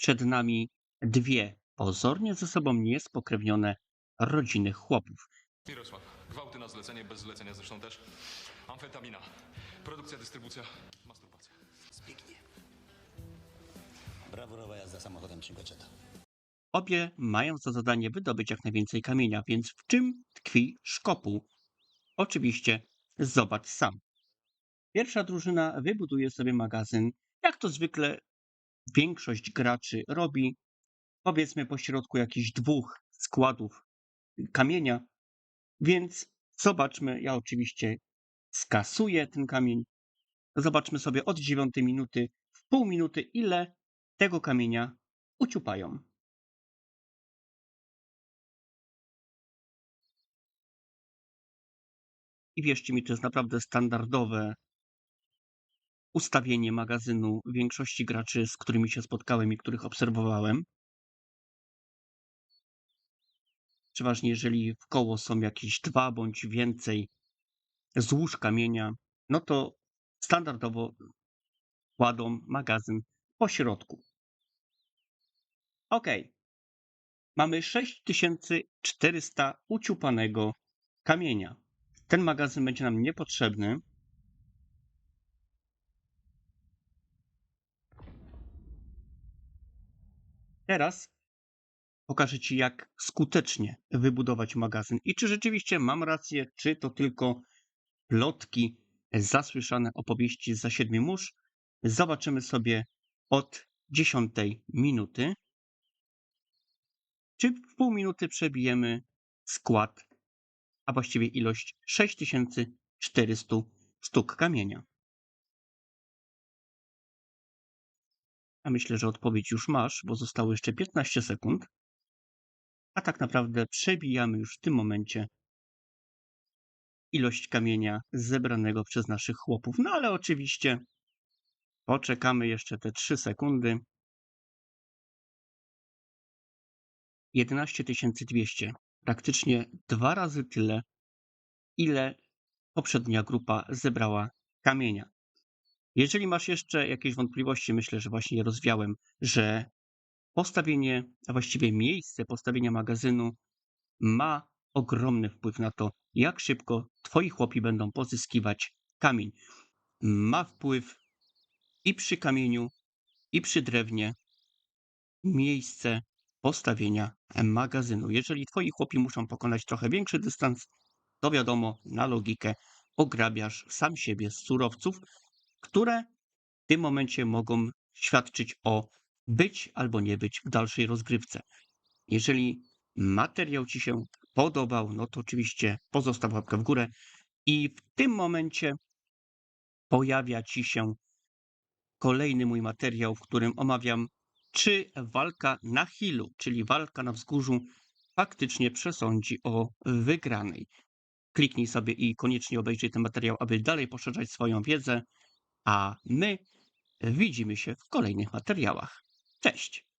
przed nami dwie pozornie ze sobą niespokrewnione rodziny chłopów. Mirosław, gwałty na zlecenie, bez zlecenia zresztą też. Amfetamina, produkcja, dystrybucja, masturbacja. Zbigniew. Brawurowa jazda samochodem Cinquecento. Obie mają za zadanie wydobyć jak najwięcej kamienia, więc w czym tkwi szkopuł? Oczywiście zobacz sam. Pierwsza drużyna wybuduje sobie magazyn, jak to zwykle większość graczy robi, powiedzmy po środku jakichś dwóch składów kamienia, więc zobaczmy, ja oczywiście skasuję ten kamień, zobaczmy sobie od 9 minuty w pół minuty, ile tego kamienia uciupają. I wierzcie mi, to jest naprawdę standardowe ustawienie magazynu większości graczy, z którymi się spotkałem i których obserwowałem. Przeważnie, jeżeli w koło są jakieś dwa bądź więcej złóż kamienia, no to standardowo kładą magazyn po środku. Ok. Mamy 6400 uciupanego kamienia. Ten magazyn będzie nam niepotrzebny. Teraz pokażę Ci, jak skutecznie wybudować magazyn i czy rzeczywiście mam rację, czy to tylko plotki, zasłyszane opowieści za siedmiu mórz. Zobaczymy sobie od 10 minuty. Czy w pół minuty przebijemy skład, a właściwie ilość 6400 sztuk kamienia. A myślę, że odpowiedź już masz, bo zostało jeszcze 15 sekund. A tak naprawdę przebijamy już w tym momencie ilość kamienia zebranego przez naszych chłopów. No ale oczywiście poczekamy jeszcze te 3 sekundy. 11200, praktycznie dwa razy tyle, ile poprzednia grupa zebrała kamienia. Jeżeli masz jeszcze jakieś wątpliwości, myślę, że właśnie je rozwiałem, że postawienie, a właściwie miejsce postawienia magazynu ma ogromny wpływ na to, jak szybko twoi chłopi będą pozyskiwać kamień. Ma wpływ i przy kamieniu, i przy drewnie miejsce postawienia magazynu. Jeżeli twoi chłopi muszą pokonać trochę większy dystans, to wiadomo, na logikę ograbiasz sam siebie z surowców, które w tym momencie mogą świadczyć o być albo nie być w dalszej rozgrywce. Jeżeli materiał Ci się podobał, no to oczywiście pozostaw łapkę w górę i w tym momencie pojawia Ci się kolejny mój materiał, w którym omawiam, czy walka na hillu, czyli walka na wzgórzu, faktycznie przesądzi o wygranej. Kliknij sobie i koniecznie obejrzyj ten materiał, aby dalej poszerzać swoją wiedzę, a my widzimy się w kolejnych materiałach. Cześć!